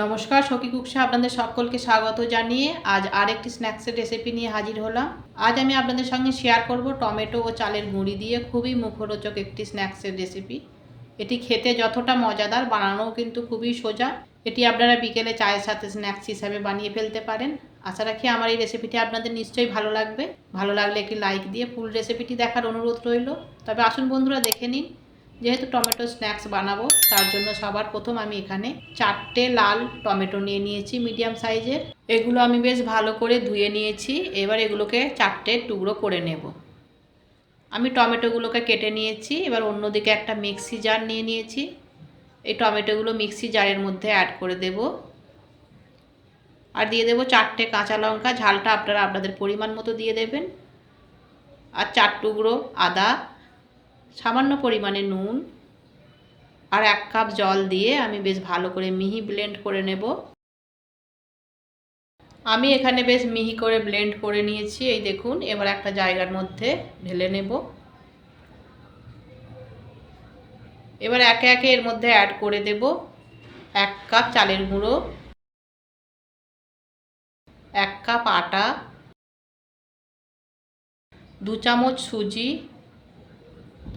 নমস্কার, সখী কুকসা আপনাদের সকলকে স্বাগত জানিয়ে আজ আরেকটি স্ন্যাক্সের রেসিপি নিয়ে হাজির হলাম। আজ আমি আপনাদের সঙ্গে শেয়ার করব টমেটো ও চালের গুঁড়ি দিয়ে খুবই মুখরোচক একটি স্ন্যাক্সের রেসিপি এটি খেতে যতটা মজাদার, বানানোও কিন্তু খুবই সোজা। এটি আপনারা বিকেলে চায়ের সাথে স্ন্যাক্স হিসাবে বানিয়ে ফেলতে পারেন। আশা রাখি আমার এই রেসিপিটি আপনাদের নিশ্চয়ই ভালো লাগবে। ভালো লাগলে একটি লাইক দিয়ে ফুল রেসিপিটি দেখার অনুরোধ রইল। তবে আসুন বন্ধুরা দেখে নিন যেহেতু টমেটো স্ন্যাক্স বানাবো, তার জন্য সবার প্রথম আমি এখানে চারটে লাল টমেটো নিয়ে নিয়েছি মিডিয়াম সাইজের। এগুলো আমি বেশ ভালো করে ধুয়ে নিয়েছি, এবার এগুলোকে চারটে টুকরো করে নেব। আমি টমেটোগুলোকে কেটে নিয়েছি, এবার অন্যদিকে একটা মিক্সি জার নিয়ে নিয়েছি। এই টমেটোগুলো মিক্সি জারের মধ্যে অ্যাড করে দেব। আর দিয়ে দেব চারটে কাঁচা লঙ্কা, ঝালটা আপনারা আপনাদের পরিমাণ মতো দিয়ে দেবেন। আর চার টুকরো আদা সামান্য পরিমাণে নুন আর এক কাপ জল দিয়ে আমি বেশ ভালো করে মিহি ব্লেন্ড করে নেব। আমি এখানে বেশ মিহি করে ব্লেন্ড করে নিয়েছি। এই দেখুন, এবার একটা জায়গার মধ্যে ঢেলে নেব। এবার একে একে এর মধ্যে অ্যাড করে দেব এক কাপ চালের গুঁড়ো, এক কাপ আটা, দু চামচ সুজি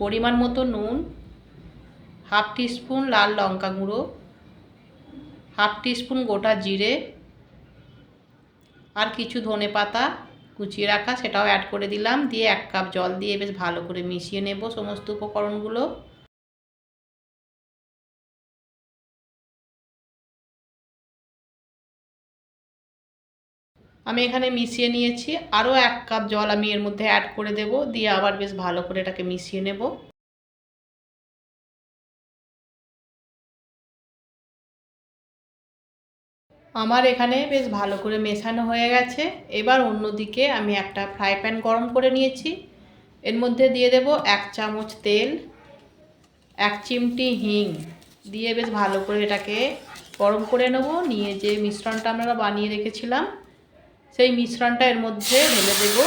পরিমাণ মতো নুন, হাফ টিস্পুন লাল লঙ্কা গুঁড়ো, হাফ টিস্পুন গোটা জিরে, আর কিছু ধনে পাতা কুচিয়ে রাখা, সেটাও অ্যাড করে দিলাম। দিয়ে এক কাপ জল দিয়ে বেশ ভালো করে মিশিয়ে নেব সমস্ত উপকরণগুলো। আমি এখানে মিশিয়ে নিয়েছি। আরও এক কাপ জল আমি এর মধ্যে অ্যাড করে দেব। দিয়ে আবার বেশ ভালো করে এটাকে মিশিয়ে নেব। আমার এখানে বেশ ভালো করে মেশানো হয়ে গেছে। এবার অন্যদিকে আমি একটা ফ্রাই প্যান গরম করে নিয়েছি। এর মধ্যে দিয়ে দেব এক চামচ তেল, এক চিমটি হিং। দিয়ে বেশ ভালো করে এটাকে গরম করে নেব। নিয়ে যে মিশ্রণটা আমরা বানিয়ে রেখেছিলাম সেই মিশ্রণটা এর মধ্যে ঢেলে দেব।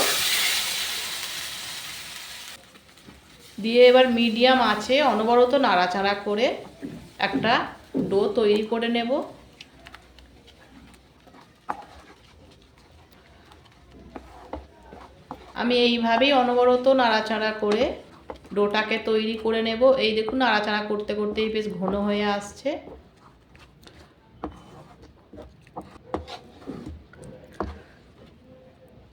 দিয়ে এবার মিডিয়াম আছে, অনবরত নাড়াচাড়া করে একটা ডো তৈরি করে নেব। আমি এইভাবেই অনবরত নাড়াচাড়া করে ডোটাকে তৈরি করে নেব। এই দেখুন, নাড়াচাড়া করতে করতেই বেশ ঘন হয়ে আসছে।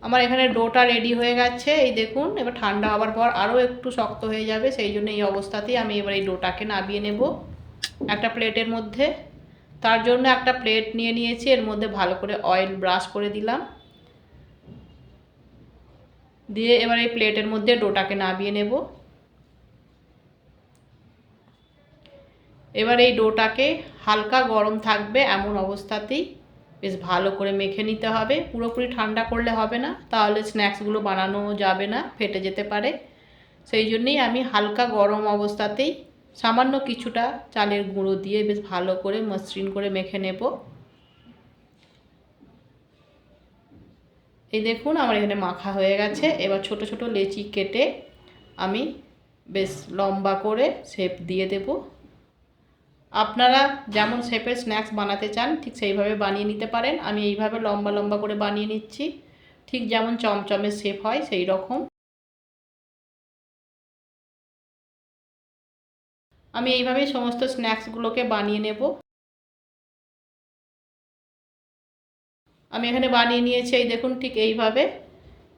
আমার এখানে ডোটা রেডি হয়ে গেছে, এই দেখুন, এবার ঠান্ডা হওয়ার পর আরও একটু শক্ত হয়ে যাবে, সেই জন্য এই অবস্থাতেই আমি এবার এই ডোটাকে নাবিয়ে নেব একটা প্লেটের মধ্যে। তার জন্য একটা প্লেট নিয়ে নিয়েছি, এর মধ্যে ভালো করে অয়েল ব্রাশ করে দিলাম। দিয়ে এবার এই প্লেটের মধ্যে ডোটাকে নাবিয়ে নেব। এবার এই ডোটাকে হালকা গরম থাকবে এমন অবস্থাতেই। বেশ ভালো করে মেখে নিতে হবে। পুরোপুরি ঠান্ডা করলে হবে না, তাহলে স্ন্যাক্সগুলো বানানো যাবে না, ফেটে যেতে পারে। সেই জন্যেই আমি হালকা গরম অবস্থাতেই সামান্য কিছুটা চালের গুঁড়ো দিয়ে বেশ ভালো করে মসৃণ করে মেখে নেব। এই দেখুন, আমার এখানে মাখা হয়ে গেছে। এবার ছোট ছোট লেচি কেটে আমি বেশ লম্বা করে শেপ দিয়ে দেবো। আপনারা যেমন শেপের স্ন্যাক্স বানাতে চান, ঠিক সেইভাবে বানিয়ে নিতে পারেন। আমি এইভাবে লম্বা লম্বা করে বানিয়ে নিচ্ছি। ঠিক যেমন চমচমের শেপ হয় সেই রকম আমি এইভাবেই সমস্ত স্ন্যাক্সগুলোকে বানিয়ে নেব। আমি এখানে বানিয়ে নিয়েছি, এই দেখুন ঠিক এইভাবে।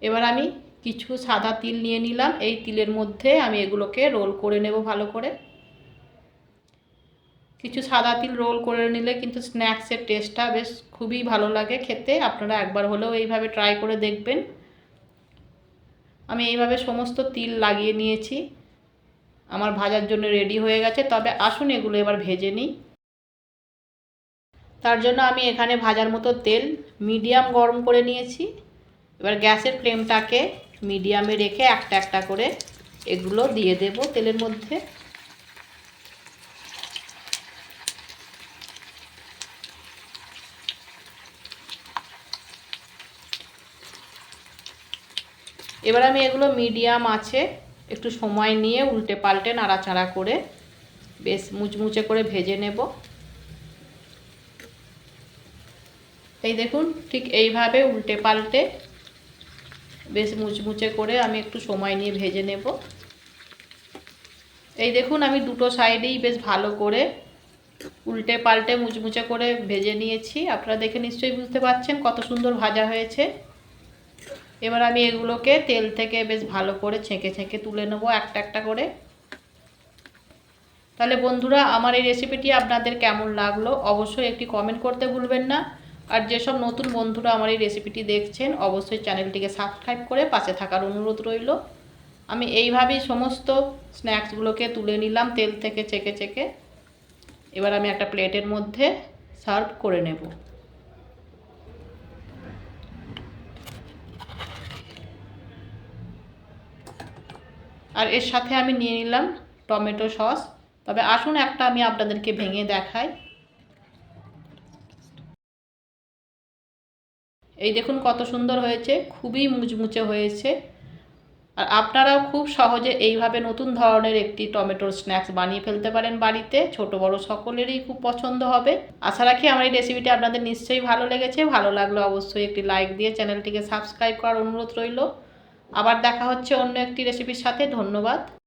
এবার আমি কিছু সাদা তিল নিয়ে নিলাম। এই তিলের মধ্যে আমি এগুলোকে রোল করে নেব ভালো করে। কিছু সাদা তিল রোল করে নিলে কিন্তু স্ন্যাক্সের টেস্টটা বেশ খুবই ভালো লাগে খেতে। আপনারা একবার হলেও এইভাবে ট্রাই করে দেখবেন। আমি এইভাবে সমস্ত তিল লাগিয়ে নিয়েছি। আমার ভাজার জন্য রেডি হয়ে গেছে। তবে আসুন এগুলো এবার ভেজে নিই। তার জন্য আমি এখানে ভাজার মতো তেল মিডিয়াম গরম করে নিয়েছি। এবার গ্যাসের ফ্লেমটাকে মিডিয়ামে রেখে একটা একটা করে এগুলো দিয়ে দেব তেলের মধ্যে। এবার আমি এগুলো মিডিয়াম আছে, একটু সময় নিয়ে উল্টে পাল্টে নাড়াচাড়া করে বেশ মুচমুচে করে ভেজে নেব। এই দেখুন, ঠিক এইভাবে উল্টে পাল্টে বেশ মুচমুচে করে আমি একটু সময় নিয়ে ভেজে নেব। এই দেখুন, আমি দুটো সাইডেই বেশ ভালো করে উল্টে পাল্টে মুচমুচে করে ভেজে নিয়েছি। আপনারা দেখে নিশ্চয়ই বুঝতে পারছেন কত সুন্দর ভাজা হয়েছে। এবার আমি এগুলোকে তেল থেকে বেশ ভালো করে ছেঁকে ছেঁকে তুলে নেব একটা একটা করে। তাহলে বন্ধুরা, আমার এই রেসিপিটি আপনাদের কেমন লাগল অবশ্যই একটি কমেন্ট করতে ভুলবেন না। আর যেসব নতুন বন্ধুরা আমার এই রেসিপিটি দেখছেন, অবশ্যই চ্যানেলটিকে সাবস্ক্রাইব করে পাশে থাকার অনুরোধ রইল। আমি এইভাবেই সমস্ত স্ন্যাক্সগুলোকে তুলে নিলাম তেল থেকে চেকে চেকে এবার আমি একটা প্লেটের মধ্যে সার্ভ করে নেব। আর এর সাথে আমি নিয়ে নিলাম টমেটো সস। তবে আসুন একটা আমি আপনাদেরকে ভেঙে দেখাই। এই দেখুন কত সুন্দর হয়েছে, খুবই মুচমুচে হয়েছে। আর আপনারাও খুব সহজে এইভাবে নতুন ধরনের একটি টমেটোর স্ন্যাক্স বানিয়ে ফেলতে পারেন বাড়িতে। ছোট বড় সকলেরই খুব পছন্দ হবে। আশা রাখি আমার এই রেসিপিটি আপনাদের নিশ্চয়ই ভালো লেগেছে। ভালো লাগল অবশ্যই একটি লাইক দিয়ে চ্যানেলটিকে সাবস্ক্রাইব করার অনুরোধ রইল। আবার দেখা হচ্ছে অন্য একটি রেসিপির সাথে। ধন্যবাদ।